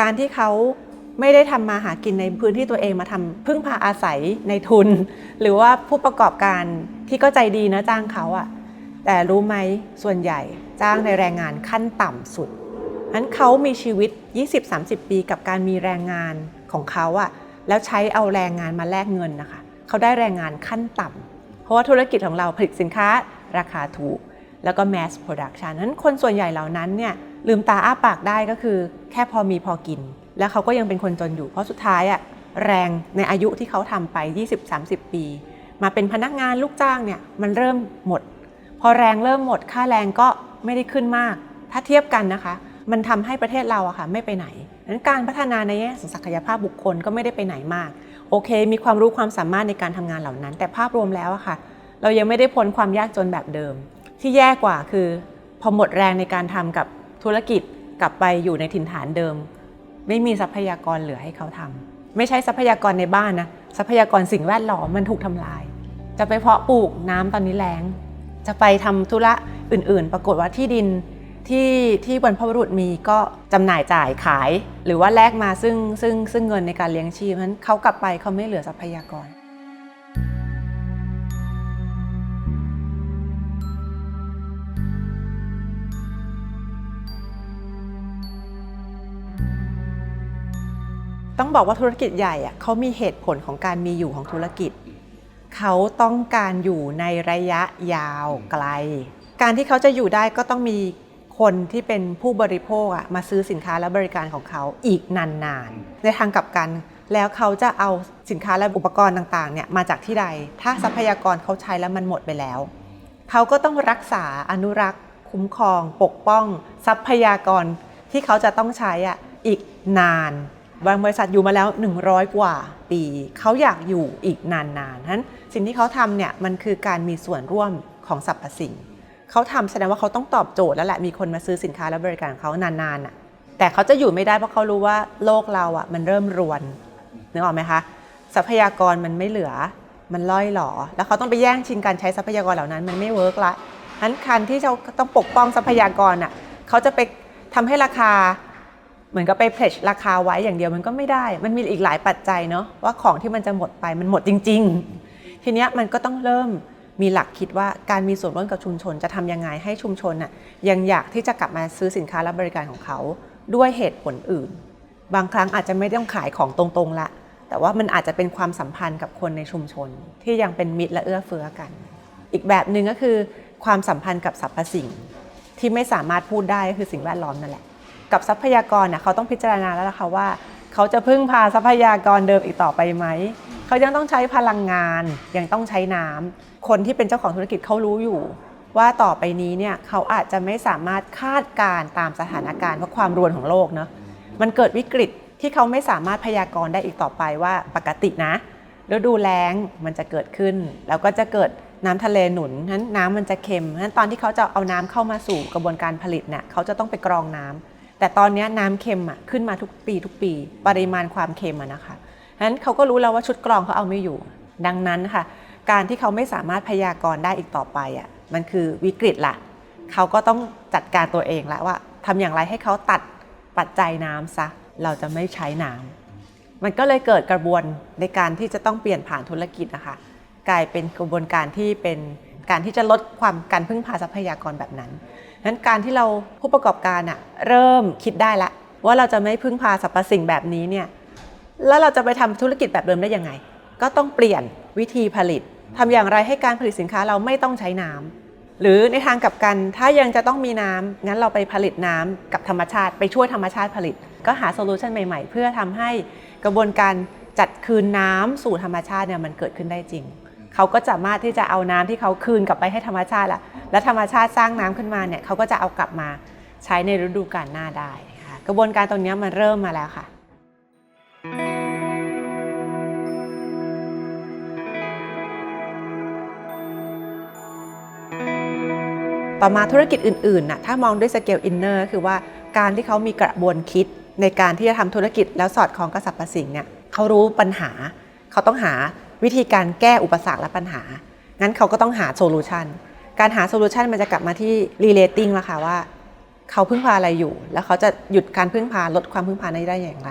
การที่เขาไม่ได้ทำมาหากินในพื้นที่ตัวเองมาทำพึ่งพาอาศัยในทุน หรือว่าผู้ประกอบการที่ก็ใจดีนะจ้างเขาอะแต่รู้ไหมส่วนใหญ่จ้างในแรงงานขั้นต่ำสุดนั้นเขามีชีวิต 20-30 ปีกับการมีแรงงานของเขาอะแล้วใช้เอาแรงงานมาแลกเงินนะคะเขาได้แรงงานขั้นต่ำเพราะว่าธุรกิจของเราผลิตสินค้าราคาถูก แล้วก็ mass production นั้นคนส่วนใหญ่เหล่านั้นเนี่ย ลืมตาอ้าปากได้ก็คือ แค่พอมีพอกิน แล้วเขาก็ยังเป็นคนจนอยู่เพราะสุดท้ายอะแรงในอายุที่เขาทำไป 20-30 ปี มาเป็นพนักงานลูกจ้างเนี่ยมันเริ่มหมด พอแรงเริ่มหมดค่าแรงก็ไม่ได้ขึ้นมาก ถ้าเทียบกันนะคะ มันทำให้ประเทศเราอะค่ะไม่ไปไหนนั้นการพัฒนาในแง่ของศักยภาพบุคคลก็ไม่ได้ไปไหนมาก โอเค มีความรู้ความสามารถในการทำงานเหล่านั้น แต่ภาพรวมแล้วอะค่ะ เรายังไม่ได้พ้นความยากจนแบบเดิม ที่แย่กว่าคือ พอหมดแรงในการทำกับ ธุรกิจกลับไปอยู่ในถิ่นฐานเดิม ไม่มีทรัพยากรเหลือให้เขาทำไม่ใช่ทรัพยากรในบ้านนะทรัพยากรสิ่งแวดล้อมมันถูกทำลาย จะไปเพาะปลูกน้ำตอนนี้แล้ง จะไปทำธุระอื่น ๆ ปรากฏว่าที่ดินที่ที่บรรพบุรุษมีก็จำหน่ายจ่ายขาย หรือว่าแลกมาซึ่งซึ่งซึ่งเงินในการเลี้ยงชีพนั้นเขากลับไปเขาไม่เหลือทรัพยากร ต้องบอกว่าธุรกิจใหญ่อะเขามีเหตุผลของการมีอยู่ของธุรกิจ เขาต้องการอยู่ในระยะยาวไกล การที่เขาจะอยู่ได้ก็ต้องมีคนที่เป็นผู้บริโภคอะมาซื้อสินค้าและบริการของเขาอีกนานๆ ในทางกลับกันแล้วเขาจะเอาสินค้าและอุปกรณ์ต่างๆเนี่ยมาจากที่ใด ถ้าทรัพยากรเขาใช้แล้วมันหมดไปแล้ว เขาก็ต้องรักษาอนุรักษ์คุ้มครอง ปกป้อง ทรัพยากรที่เขาจะต้องใช้อะอีกนาน บางบริษัทอยู่มาแล้ว 100 กว่าปีเขาอยากอยู่อีกนานๆนั้นสิ่งที่เขาทำเนี่ยมันคือการมีส่วนร่วมของสรรพสิ่งเขาทำแสดงว่าเขาต้องตอบโจทย์แล้วแหละมีคนมาซื้อสินค้าและบริการของเขานานๆอะแต่เขาจะอยู่ไม่ได้เพราะเขารู้ว่าโลกเราอะมันเริ่มรวนนึกออกไหมคะทรัพยากรมันไม่เหลือมันล่อยหลอ แล้วเขาต้องไปแย่งชิงการใช้ทรัพยากรเหล่านั้น มันไม่เวิร์กละนั้นการที่เขาต้องปกป้องทรัพยากรอะเขาจะไปทำให้ราคา เหมือนกับไปเพลชราคาไว้อย่างเดียวมันก็ไม่ได้ มันมีอีกหลายปัจจัยเนาะว่าของที่มันจะหมดไปมันหมดจริง ๆ ทีเนี้ยมันก็ต้องเริ่มมีหลักคิดว่าการมีส่วนร่วมกับชุมชนจะทำยังไงให้ชุมชนน่ะยังอยากที่จะกลับมาซื้อสินค้าและบริการของเขาด้วยเหตุผลอื่น บางครั้งอาจจะไม่ต้องขายของตรงๆละ แต่ว่ามันอาจจะเป็นความสัมพันธ์กับคนในชุมชน ที่ยังเป็นมิตรและเอื้อเฟื้อกัน อีกแบบหนึ่งก็คือ ความสัมพันธ์กับสรรพสิ่ง ที่ไม่สามารถพูดได้ก็คือสิ่งแวดล้อมนั่นแหละ กับทรัพยากรน่ะเขาต้องพิจารณาแล้วล่ะค่ะว่า เขาจะพึ่งพาทรัพยากรเดิมอีกต่อไปไหมเขายังต้องใช้พลังงานยังต้องใช้น้ำคนที่เป็นเจ้าของธุรกิจเขารู้อยู่ ว่าต่อไปนี้เนี่ยเขาอาจจะไม่สามารถคาดการณ์ตามสถานการณ์เพราะความรวนของโลกเนาะมันเกิดวิกฤตที่เขาไม่สามารถพยากรณ์ได้อีกต่อไปว่าปกตินะฤดูแล้งมันจะเกิดขึ้น แล้วก็จะเกิดน้ำทะเลหนุนนั้นน้ำมันจะเค็มนั้นตอนที่เขาจะเอาน้ำเข้ามาสู่กระบวนการผลิตเนี่ยเขาจะต้องไปกรองน้ำ แต่ตอนนี้น้ำเค็มอะขึ้นมาทุกปีทุกปี ปริมาณความเค็มอะนะคะนั้นเขาก็รู้แล้วว่าชุดกรองเขาเอาไม่อยู่ ดังนั้นค่ะ การที่เขาไม่สามารถพยากรณ์ได้อีกต่อไปอะมันคือวิกฤตละเขาก็ต้องจัดการตัวเองละว่าทำอย่างไรให้เขาตัดปัจจัยน้ำซะเราจะไม่ใช้น้ำมันก็เลยเกิดกระบวนในการที่จะต้องเปลี่ยนผ่านธุรกิจนะคะ กลายเป็นกระบวนการที่เป็นการที่จะลดความการพึ่งพาทรัพยากรแบบนั้น นั้นการที่เราผู้ประกอบการอะเริ่มคิดได้ละ ว่าเราจะไม่พึ่งพาสรรพสิ่งแบบนี้เนี่ยแล้วเราจะไปทำธุรกิจแบบเดิมได้ยังไง ก็ต้องเปลี่ยนวิธีผลิตทำอย่างไรให้การผลิตสินค้าเราไม่ต้องใช้น้ำหรือในทางกลับกันถ้ายังจะต้องมีน้ำงั้นเราไปผลิตน้ำกับธรรมชาติไปช่วยธรรมชาติผลิต ก็หาโซลูชันใหม่ ๆ เพื่อทำให้กระบวนการจัดคืนน้ำสู่ธรรมชาติเนี่ยมันเกิดขึ้นได้จริง เขาก็สามารถที่จะเอาน้ำที่เขาคืนกลับไปให้ธรรมชาติละและธรรมชาติสร้างน้ำขึ้นมาเนี่ยเขาก็จะเอากลับมาใช้ในฤดูกาลหน้าได้ค่ะกระบวนการตรงนี้มันเริ่มมาแล้วค่ะ ต่อมาธุรกิจอื่นๆน่ะถ้ามองด้วยสเกลอินเนอร์คือว่าการที่เขามีกระบวนคิดในการที่จะทำธุรกิจแล้วสอดคล้องกับสรรพสิ่งเนี่ยเขารู้ปัญหาเขาต้องหา วิธีการแก้อุปสรรคและปัญหา งั้นเขาก็ต้องหาโซลูชันการหาโซลูชันมันจะกลับมาที่ relating ละค่ะว่า เขาพึ่งพาอะไรอยู่ แล้วเขาจะหยุดการพึ่งพาลดความพึ่งพานี้ได้อย่างไร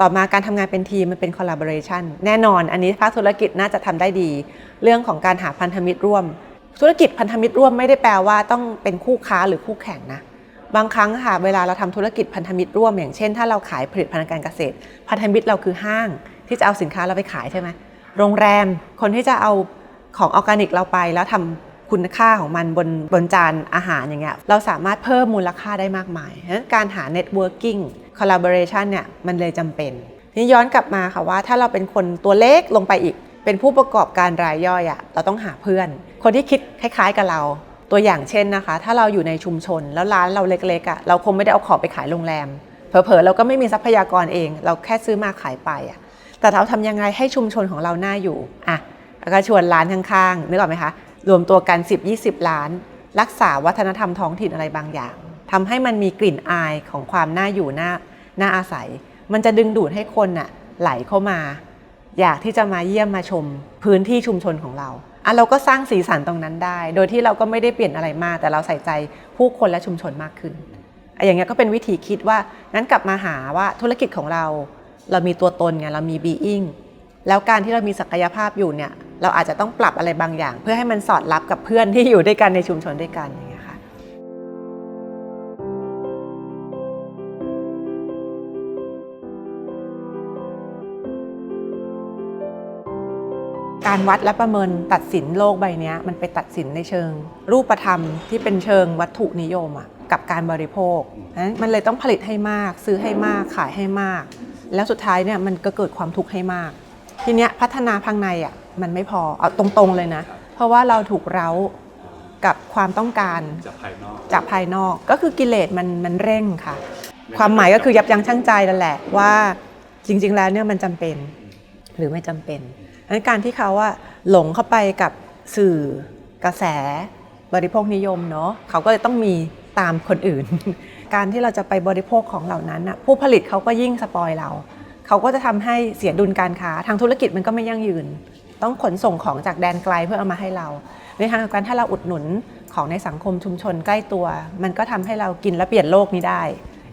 ต่อมาการทำงานเป็นทีมมันเป็น collaboration แน่นอน อันนี้ภาคธุรกิจน่าจะทำได้ดี เรื่องของการหาพันธมิตรร่วม ธุรกิจพันธมิตรร่วมไม่ได้แปลว่าต้องเป็นคู่ค้าหรือคู่แข่งนะบางครั้งค่ะเวลาเราทำธุรกิจพันธมิตรร่วมอย่างเช่น ถ้าเราขายผลิตภัณฑ์การเกษตร พันธมิตรเราคือห้างที่จะเอาสินค้าเราไปขายใช่ไหม โรงแรม คนที่จะเอาของออร์แกนิกเราไปแล้วทำคุณค่าของมันบนบนจานอาหารอย่างเงี้ยเราสามารถเพิ่มมูลค่าได้มากมายฉะนั้นการหา networking collaboration เนี่ยมันเลยจำเป็นทีนี้ย้อนกลับมาค่ะว่าถ้าเราเป็นคนตัวเล็กลงไปอีก เป็นผู้ประกอบการรายย่อยอะเราต้องหาเพื่อน คนที่คิดคล้าย ๆกับเราตัวอย่างเช่นนะคะ ถ้าเราอยู่ในชุมชนแล้วร้านเราเล็กๆอะเราคงไม่ได้เอาของไปขายโรงแรมเผลอๆเราก็ไม่มีทรัพยากรเอง เราแค่ซื้อมาขายไปอะ แต่เราทำยังไงให้ชุมชนของเราน่าอยู่อะแล้วก็ชวนร้านข้างๆนึกออกไหมคะรวมตัวกัน 10-20 ล้าน รักษาวัฒนธรรมท้องถิ่นอะไรบางอย่างทำให้มันมีกลิ่นอายของความน่าอยู่น่าน่าอาศัย มันจะดึงดูดให้คนน่ะไหลเข้ามา อยากที่จะมาเยี่ยมมาชมพื้นที่ชุมชนของเราอะเราก็สร้างสีสันตรงนั้นได้ โดยที่เราก็ไม่ได้เปลี่ยนอะไรมาก แต่เราใส่ใจผู้คนและชุมชนมากขึ้นอะอย่างเงี้ยก็เป็นวิธีคิดว่างั้นกลับมาหาว่าธุรกิจของเรา เรามีตัวตนไงเรามี being แล้วการที่เรามีศักยภาพอยู่เนี่ยเราอาจจะต้องปรับอะไรบางอย่าง เพื่อให้มันสอดรับกับเพื่อนที่อยู่ด้วยกันในชุมชนด้วยกันอย่างเงี้ยค่ะการวัดและประเมินตัดสินโลกใบนี้มันไปตัดสินในเชิง รูปธรรมที่เป็นเชิงวัตถุนิยมอะกับการบริโภคนั้นมันเลยต้องผลิตให้มาก ซื้อให้มากขายให้มาก แล้วสุดท้ายเนี่ยมันก็เกิดความทุกข์ให้มาก ทีเนี้ยพัฒนาภายในอะมันไม่พอเอาตรงๆเลยนะ เพราะว่าเราถูกเร้ากับความต้องการจากภายนอกจากภายนอกก็คือกิเลสมันมันเร่งค่ะ ความหมายก็คือยับยั้งชั่งใจนั่นแหละว่าจริง ๆ แล้วเนี่ยมันจำเป็นหรือไม่จำเป็นดังนั้นการที่เขาว่าหลงเข้าไปกับสื่อกระแสบริโภคนิยมเนาะเขาก็เลยต้องมีตามคนอื่น การที่เราจะไปบริโภคของเหล่านั้นน่ะผู้ผลิตเขาก็ยิ่งสปอยเราเขาก็จะทำให้เสียดุลการค้า ทางธุรกิจมันก็ไม่ยั่งยืน ต้องขนส่งของจากแดนไกลเพื่อเอามาให้เรา ในทางกันถ้าเราอุดหนุนของในสังคมชุมชนใกล้ตัว มันก็ทำให้เรากินและเปลี่ยนโลกนี้ได้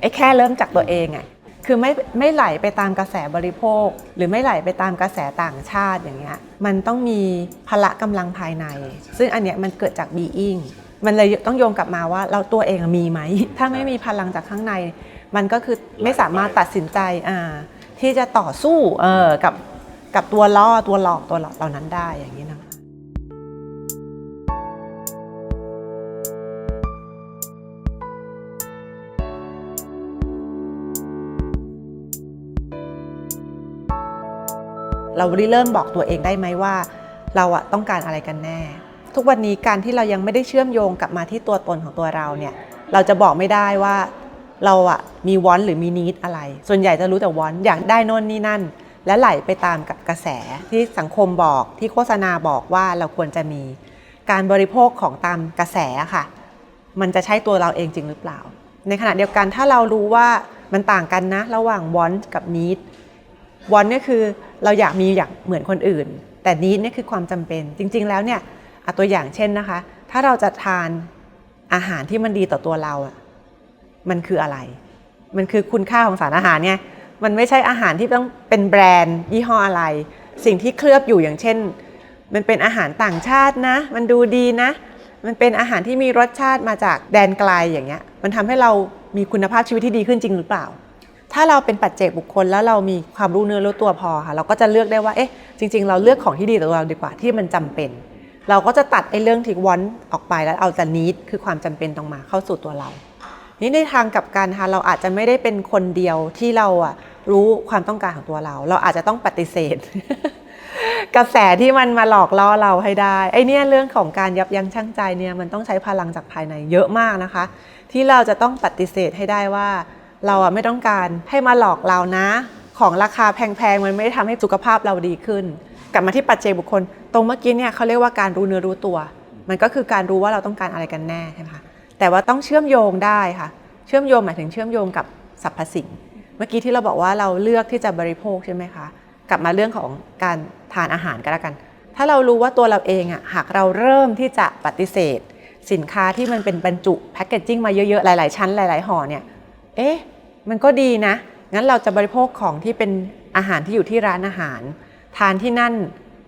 ไอ้แค่เริ่มจากตัวเองอะคือไม่ไม่ไหลไปตามกระแสบริโภค หรือไม่ไหลไปตามกระแสต่างชาติอย่างเงี้ยมันต้องมีพละกำลังภายใน ซึ่งอันเนี้ยมันเกิดจาก being มันเลยต้องโยงกลับมาว่าเราตัวเองอะมีไหม ถ้าไม่มีพลังจากข้างใน มันก็คือไม่สามารถตัดสินใจอ่าที่จะต่อสู้เออกับกับตัวล่อตัวหลอกตัวเหล่านั้นได้อย่างนี้นะคะเราเริ่มบอกตัวเองได้ไหมว่า เราอะต้องการอะไรกันแน่ ทุกวันนี้การที่เรายังไม่ได้เชื่อมโยงกลับมาที่ตัวตนของตัวเราเนี่ย เราจะบอกไม่ได้ว่าเราอะมีวอนหรือมีนิดอะไร ส่วนใหญ่จะรู้แต่วอนอยากได้น่นนี่นั่น และไหลไปตามกับกระแสที่สังคมบอกที่โฆษณาบอกว่าเราควรจะมีการบริโภคของตามกระแสค่ะ มันจะใช่ตัวเราเองจริงหรือเปล่า ในขณะเดียวกันถ้าเรารู้ว่ามันต่างกันนะ ระหว่างวอนกับนิดวอนนี่คือเราอยากมีอย่างเหมือนคนอื่น แต่นี้เนี่คือความจำเป็น จริง ๆ แล้วเนี่ย ตัวอย่างเช่นนะคะ ถ้าเราจะทานอาหารที่มันดีต่อตัวเราอะมันคืออะไร มันคือคุณค่าของสารอาหารเนี่ยมันไม่ใช่อาหารที่ต้องเป็นแบรนด์ยี่ห้ออะไร สิ่งที่เคลือบอยู่อย่างเช่น มันเป็นอาหารต่างชาตินะ มันดูดีนะ มันเป็นอาหารที่มีรสชาติมาจากแดนไกลอย่างเงี้ย มันทำให้เรามีคุณภาพชีวิตที่ดีขึ้นจริงหรือเปล่า ถ้าเราเป็นปัจเจกบุคคลแล้วเรามีความรู้เนื้อรู้ตัวพอค่ะ เราก็จะเลือกได้ว่า เอ๊ะ จริง ๆ เราเลือกของที่ดีต่อเราดีกว่าที่มันจำเป็น เราก็จะตัดไอ้เรื่องที่วอนออกไปแล้วเอาแต่นิดคือความจำเป็นตรงมาเข้าสู่ตัวเรา นี่ในทางกับการค่ะเราอาจจะไม่ได้เป็นคนเดียวที่เราอะรู้ความต้องการของตัวเรา เราอาจจะต้องปฏิเสธ กระแสที่มันมาหลอกล่อเราให้ได้ไอ้เนี่ยเรื่องของการยับยั้งชั่งใจเนี่ยมันต้องใช้พลังจากภายในเยอะมากนะคะ ที่เราจะต้องปฏิเสธให้ได้ว่าเราอะไม่ต้องการให้มาหลอกเรานะ ของราคาแพงๆมันไม่ได้ทำให้สุขภาพเราดีขึ้น กลับมาที่ปัจเจกบุคคล ตรงเมื่อกี้เนี่ยเขาเรียกว่าการรู้เนื้อรู้ตัว มันก็คือการรู้ว่าเราต้องการอะไรกันแน่ใช่ไหมคะแต่ว่าต้องเชื่อมโยงได้ค่ะ เชื่อมโยงหมายถึงเชื่อมโยงกับสรรพสิ่ง เมื่อกี้ที่เราบอกว่าเราเลือกที่จะบริโภคใช่ไหมคะกลับมาเรื่องของการทานอาหารก็แล้วกัน ถ้าเรารู้ว่าตัวเราเองอะหากเราเริ่มที่จะปฏิเสธ สินค้าที่มันเป็นบรรจุแพคเกจจิ้งมาเยอะๆหลายๆ ชั้นหลาย ๆห่อเนี่ยเอ๊ะมันก็ดีนะงั้นเราจะบริโภคของที่เป็นอาหารที่อยู่ที่ร้านอาหาร ทานที่นั่น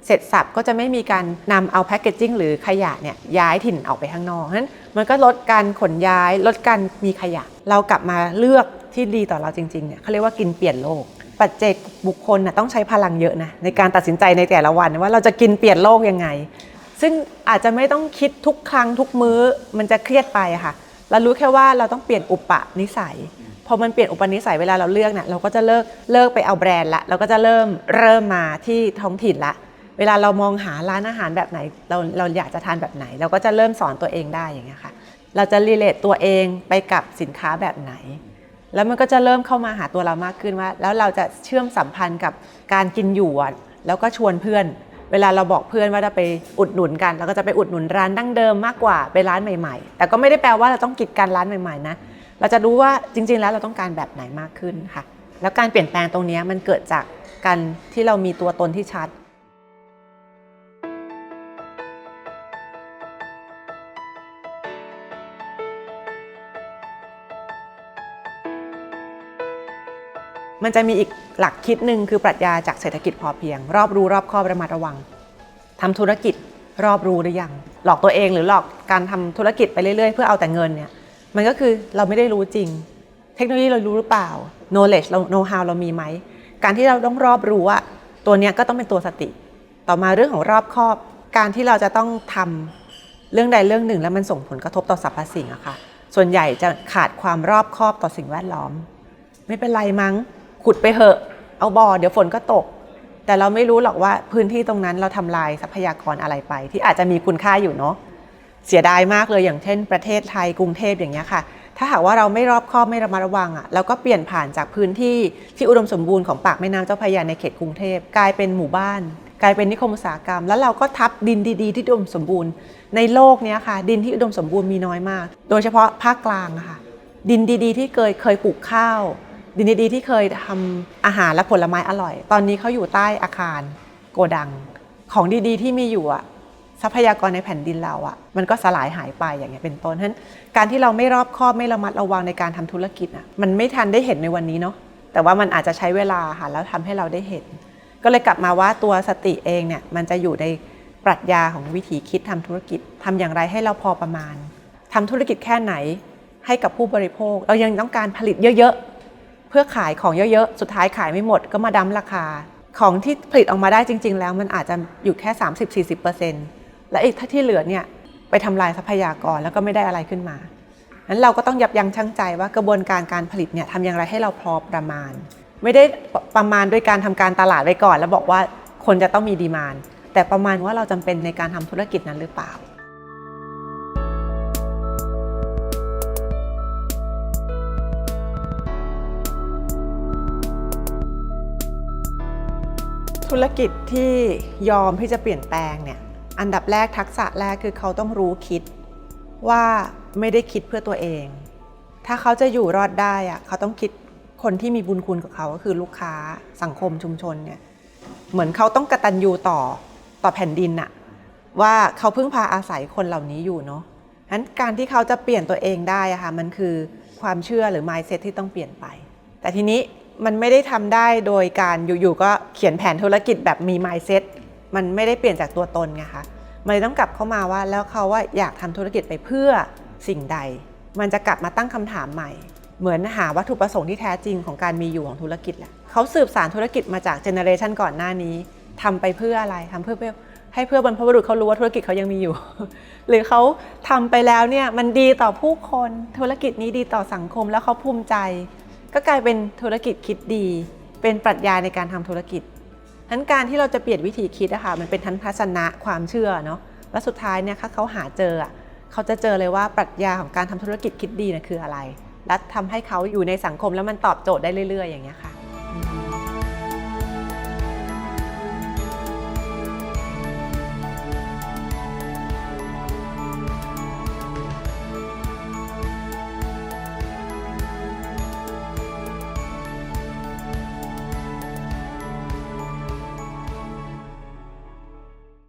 เสร็จสับก็จะไม่มีการนำเอาแพคเกจจิ้งหรือขยะเนี่ยย้ายถิ่นออกไปข้างนอกฉะนั้นมันก็ลดการขนย้ายลดการมีขยะ เรากลับมาเลือกที่ดีต่อเราจริงๆเนี่ยเขาเรียกว่ากินเปลี่ยนโลก ปัจเจกบุคคลน่ะต้องใช้พลังเยอะนะในการตัดสินใจในแต่ละวันว่าเราจะกินเปลี่ยนโลกยังไง ซึ่งอาจจะไม่ต้องคิดทุกครั้งทุกมื้อมันจะเครียดไปอะค่ะเรารู้แค่ว่าเราต้องเปลี่ยนอุปนิสัย พอมันเปลี่ยนอุปนิสัยเวลาเราเลือกเนี่ยเราก็จะเลิกเลิกไปเอาแบรนด์ละเราก็จะเริ่มเริ่มมาที่ท้องถิ่นละ เวลาเรามองหาร้านอาหารแบบไหนเราเราอยากจะทานแบบไหน เราก็จะเริ่มสอนตัวเองได้อย่างเงี้ยค่ะ เราจะรีเลทตัวเองไปกับสินค้าแบบไหน แล้วมันก็จะเริ่มเข้ามาหาตัวเรามากขึ้นว่า แล้วเราจะเชื่อมสัมพันธ์กับการกินอยู่แล้วก็ชวนเพื่อนเวลาเราบอกเพื่อนว่าจะไปอุดหนุนกันเราก็จะไปอุดหนุนร้านดั้งเดิมมากกว่าไปร้านใหม่ ๆ แต่ก็ไม่ได้แปลว่าเราต้องกินการร้านใหม่ๆนะ เราจะรู้ว่าจริง ๆ แล้วเราต้องการแบบไหนมากขึ้นค่ะ แล้วการเปลี่ยนแปลงตรงนี้มันเกิดจากการที่เรามีตัวตนที่ชัด มันจะมีอีกหลักคิดหนึ่งคือปรัชญาจากเศรษฐกิจพอเพียง รอบรู้รอบครอบระมัดระวังทำธุรกิจรอบรู้หรือยัง หลอกตัวเองหรือหลอกการทำธุรกิจไปเรื่อยๆ เพื่อเอาแต่เงินเนี่ย มันก็คือเราไม่ได้รู้จริง เทคโนโลยีเรารู้หรือเปล่า knowledge เรา know how เรามีไหม การที่เราต้องรอบรู้อะตัวเนี้ยก็ต้องเป็นตัวสติ ต่อมาเรื่องของรอบคอบ การที่เราจะต้องทำเรื่องใดเรื่องหนึ่งแล้วมันส่งผลกระทบต่อสรรพสิ่งอะค่ะ ส่วนใหญ่จะขาดความรอบคอบต่อสิ่งแวดล้อม ไม่เป็นไรมั้ง ขุดไปเหอะ เอาบ่อเดี๋ยวฝนก็ตก แต่เราไม่รู้หรอกว่าพื้นที่ตรงนั้นเราทำลายทรัพยากรอะไรไป ที่อาจจะมีคุณค่าอยู่เนาะ เสียดายมากเลยอย่างเช่น ประเทศไทยกรุงเทพอย่างเงี้ยค่ะ ถ้าหากว่าเราไม่รอบคอบไม่ระมัดระวังอะ่ะเราก็เปลี่ยนผ่านจากพื้นที่ที่อุดมสมบูรณ์ของปากแม่น้ำเจ้าพระยาในเขตกรุงเทพกลายเป็นหมู่บ้าน กลายเป็นนิคมอุตสาหกรรม แล้วเราก็ทับดินดีๆ ที่อุดมสมบูรณ์ ในโลกเนี้ยค่ะ ดินที่อุดมสมบูรณ์มีน้อยมาก โดยเฉพาะภาคกลางอะค่ะดินดีๆ ที่เคยเคยปลูกข้าว ดินดีๆ ที่เคยทำอาหารและผลไม้อร่อย ตอนนี้เขาอยู่ใต้อาคารโกดัง ของดีๆ ที่มีอยู่อะ ทรัพยากรในแผ่นดินเราอะมันก็สลายหายไปอย่างเงี้ยเป็นต้นฉะนั้นการที่เราไม่รอบคอบไม่ระมัดระวังในการทำธุรกิจอะมันไม่ทันได้เห็นในวันนี้เนาะแต่ว่ามันอาจจะใช้เวลาค่ะแล้วทำให้เราได้เห็น ก็เลยกลับมาว่าตัวสติเองเนี่ยมันจะอยู่ในปรัชญาของวิธีคิดทำธุรกิจทำอย่างไรให้เราพอประมาณทำธุรกิจแค่ไหนให้กับผู้บริโภค เรายังต้องการผลิตเยอะๆ เพื่อขายของเยอะๆ สุดท้ายขายไม่หมดก็มาดั้มราคา ของที่ผลิตออกมาได้จริง ๆ แล้วมันอาจจะอยู่แค่ 30-40% และอีกถ้าที่เหลือเนี่ยไปทำลายทรัพยากรแล้วก็ไม่ได้อะไรขึ้นมานั้นเราก็ต้องยับยั้งชั่งใจว่ากระบวนการการผลิตเนี่ยทำอย่างไรให้เราพอประมาณ ไม่ได้ประมาณด้วยการทำการตลาดไว้ก่อน แล้วบอกว่าคนจะต้องมีดีมานแต่ประมาณว่าเราจำเป็นในการทำธุรกิจนั้นหรือเปล่าธุรกิจที่ยอมที่จะเปลี่ยนแปลงเนี่ย อันดับแรกทักษะแรกคือเขาต้องรู้คิดว่าไม่ได้คิดเพื่อตัวเอง ถ้าเขาจะอยู่รอดได้อะเขาต้องคิดคนที่มีบุญคุณกับเขาก็คือลูกค้าสังคมชุมชนเนี่ยเหมือนเขาต้องกระตันยูต่อต่อแผ่นดินอะว่าเขาพึ่งพาอาศัยคนเหล่านี้อยู่เนาะฉะนั้นการที่เขาจะเปลี่ยนตัวเองได้อะค่ะมันคือความเชื่อหรือ mindset ที่ต้องเปลี่ยนไป แต่ทีนี้มันไม่ได้ทำได้โดยการอยู่ๆก็เขียนแผนธุรกิจแบบมี mindset มันไม่ได้เปลี่ยนจากตัวตนไงคะมันต้องกลับเข้ามาว่าแล้วเขาว่าอยากทำธุรกิจไปเพื่อสิ่งใด มันจะกลับมาตั้งคำถามใหม่ เหมือนหาวัตถุประสงค์ที่แท้จริงของการมีอยู่ของธุรกิจแหละเขาสืบสารธุรกิจมาจากเจเนอเรชันก่อนหน้านี้ทำไปเพื่ออะไรทำเพื่อเพื่อให้เพื่อบรรพบุรุษเขารู้ว่าธุรกิจเขายังมีอยู่ หรือเขาทำไปแล้วเนี่ยมันดีต่อผู้คนธุรกิจนี้ดีต่อสังคมแล้วเขาภูมิใจ ก็กลายเป็นธุรกิจคิดดี เป็นปรัชญาในการทำธุรกิจ ทั้นการที่เราจะเปลี่ยนวิธีคิดอะค่ะมันเป็นทันทัศนะความเชื่อเนาะและสุดท้ายเนี่ยถ้าเขาหาเจออะเขาจะเจอเลยว่าปรัชญาของการทำธุรกิจคิดดีนะคืออะไร และทำให้เขาอยู่ในสังคมแล้วมันตอบโจทย์ได้เรื่อยๆ อย่างเงี้ยค่ะ